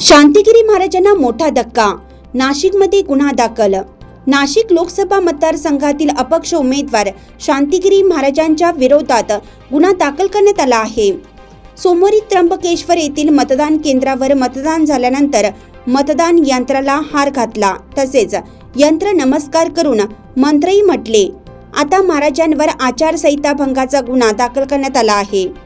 शांतिगिरी महाराजांना मोठा धक्का. नाशिकमध्ये गुन्हा दाखल. नाशिक लोकसभा मतदारसंघातील अपक्ष उमेदवार शांतिगिरी महाराजांच्या विरोधात गुन्हा दाखल करण्यात आला आहे. सोमवारी त्र्यंबकेश्वर येथील मतदान केंद्रावर मतदान झाल्यानंतर मतदान यंत्राला हार घातला. तसेच यंत्र नमस्कार करून मंत्रही म्हटले. आता महाराजांवर आचारसंहिता भंगाचा गुन्हा दाखल करण्यात आला आहे.